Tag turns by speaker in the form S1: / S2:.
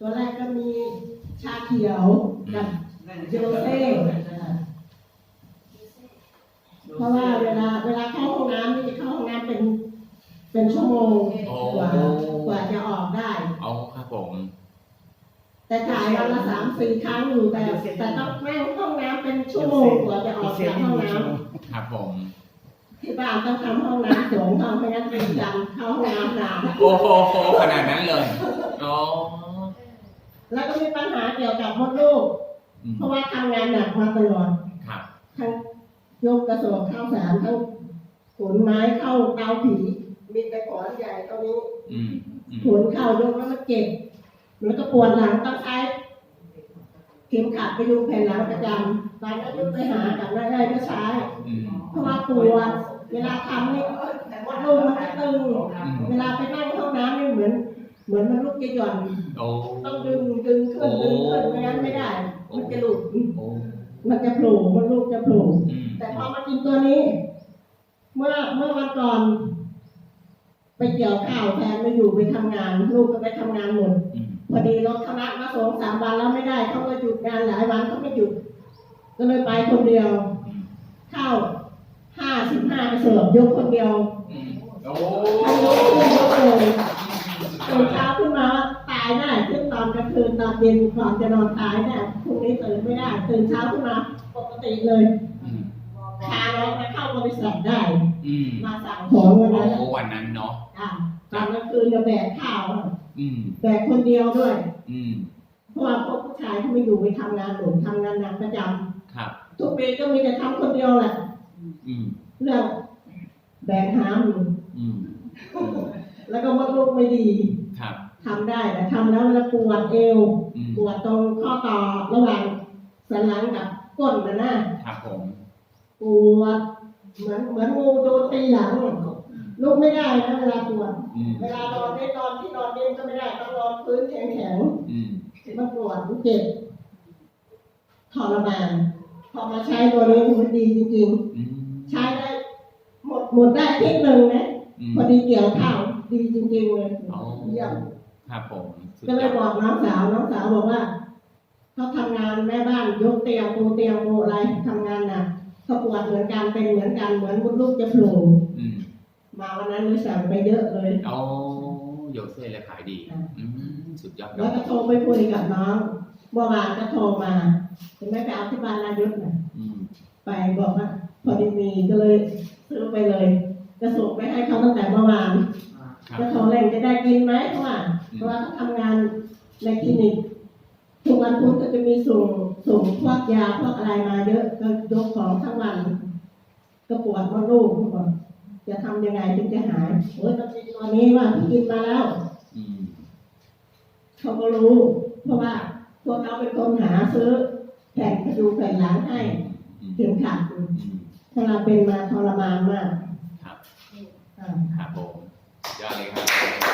S1: ตัวแรกก็มีชาเขียวกับโยเซ่เพราะว่าเวลาเวลาเข้าห้องน้ำนี่จะเข้าห้องน้ำเป็น เป็นชั่วโมง
S2: โอ้
S1: กว่ากว่าจะออกได้
S2: เอาครับผม
S1: แต่จ่ายวันละสามสี่ครั้งอยู่แต่แต่ต้องนั่งห้องน้ำเป็นชั่วโมงกว่าจะออกจากห้องน้ำ
S2: ครับผม
S1: ที่บ้านต้องทำห้องน้ำสองห้องไม่งั้นเป็นจันเข้าห้องน้ำนาน
S2: โอ้โหขนาดนั้นเลยอ๋อ
S1: แล้วก็มีปัญหาเกี่ยวกับมดลูก
S2: อืม
S1: เพราะว่าทำงานหนักมาตลอด
S2: ครับ
S1: ทั้งยกกระสอบข้าวสารทั้งขนไม้เข้าเตาผีมีแต่ขอนใหญ่ตรงนี้
S2: อืมอืม
S1: ขนเข้ายกแล้วมันเจ็บแล้วก็ปวดหลังต้องใช้เข็มขัดไปยุงแผ่นหลังประจำตอนนั้นยกไปหากับนายได้ก็ใช้
S2: อืม
S1: เพราะว่าปวดเวลาทำนี่มดลูกมันจะตึง เวลาไปนั่งห้องน้ำนี่เหมือน เหมือนมันลุกจะหย่อน
S2: โอ้
S1: ต้องดึงดึงขึ้นดึงขึ้นไม่งั้นไม่ได้มันจะหลุด
S2: โอ้
S1: มันจะโผล่มันลูกจะโผล่
S2: อืม
S1: แต่พอมากินตัวนี้ เมื่อเมื่อวันก่อน ไปเกี่ยวข้าวแฟนไม่อยู่ไปทำงาน ลูกก็ไปทำงานหมด
S2: อืม
S1: พอดีรถคณะมาสองสามวันแล้วไม่ได้เขาก็หยุดงานหลายวันเขาไม่หยุด ก็เลยไปคนเดียว
S2: อืม
S1: เข้าห้าสิบห้ากระสอบยกคนเดียว เย็นก่อนจะนอนตายเนี่ยพรุ่งนี้ตื่นไม่ได้ตื่นเช้าขึ้นมาปกติเลย
S2: อืม
S1: พาน้องไปเข้าบริษัทได้
S2: อืม
S1: มาสั่งของวันนั้น
S2: โอ้วันนั้นเนาะ
S1: อะตอนกลางคืนจะแบกข้าวอะ
S2: อืม
S1: แบกคนเดียวด้วย
S2: อืม
S1: เพราะว่าพวกผู้ชายที่ไม่อยู่ไปทำงานหนุนทำงานหนักประจ
S2: ครับำ
S1: ทุกปีก็มีแต่ทำคนเดียวแหละ
S2: อืม
S1: เรื่องแบกหามอยู่
S2: อืม
S1: แล้วก็มดลูกไม่ดี
S2: ครับ
S1: ทำได้แต่ทำแล้วมันจะปวดเอว
S2: อืม
S1: ปวดตรงข้อต่อระหว่างสันหลังกับก้นนะนะครับ
S2: ผม
S1: ปวดเหมือนเหมือนงูโดนตีหลังลุกไม่ได้นะเวลาปวด
S2: อืม
S1: เวลานอนได้นอนที่นอนเย็นก็ไม่ได้ต้องนอนพื้นแข็ง
S2: อืม
S1: ๆมันปวดมันเจ็บทรมานพอมาใช้ตัวนี้มันดีจริง
S2: อืม
S1: ๆใช้ได้หมดหมดได้อาที่หนึ่งนะ
S2: อืม
S1: พอดีเกี่ยวข้าว ดีจริงๆเลย
S2: อ๋อ
S1: เยี่ยม
S2: ครับผมสุด
S1: ก็เลย
S2: ย
S1: บ
S2: อ
S1: อ
S2: ด
S1: กน้องสาวน้องสาวบอกว่าเขาทำงานแม่บ้านยกเตียงปูเตียงปูอะไรทำงานหนักเขาปวดเหมือนกันเป็นเหมือนกันเหมือนมดลูกจะโผล่
S2: อืม
S1: มาวันนั้นเลยสั่งไปเยอะเลย
S2: โอ้โยเซ่เลยขายดีอืมสุดยอด
S1: แล้วก็โทรไปคุยกับน้องเมื่อวานก็โทรมาเห็นไหมไปเอาที่บ้านนายุทธน่ะ
S2: อืม
S1: ไปบอกว่าพอดีมีก็เลยซื้อไปเลยจะส่งไปให้เขาตั้งแต่เมื่อวาน
S2: ครับ
S1: จะโทรเร่งจะได้กินไหมเพราะว่าเพราะว่าเขาทำงานในคลินิกทุกวันพุธก็จะมีส่งส่งพวกยาพวกอะไรมาเยอะก็ยกของทั้งวันก็ปวดมดลูกเขาบอกจะทำยังไงถึงจะหายโอ้ยต้องกินตัวนี้ว่าพี่กินมาแล้ว
S2: อืม
S1: เขาก็รู้ เพราะว่าพวกเขาเป็นคนหาซื้อแผ่นกระดูกแผ่นหลังให้
S2: อืม
S1: เข็มขัด
S2: อืม
S1: ถ้าเราเป็นมาทรมานมาก
S2: ครับ
S1: อ่า
S2: ครับผม ยอดเลยครับ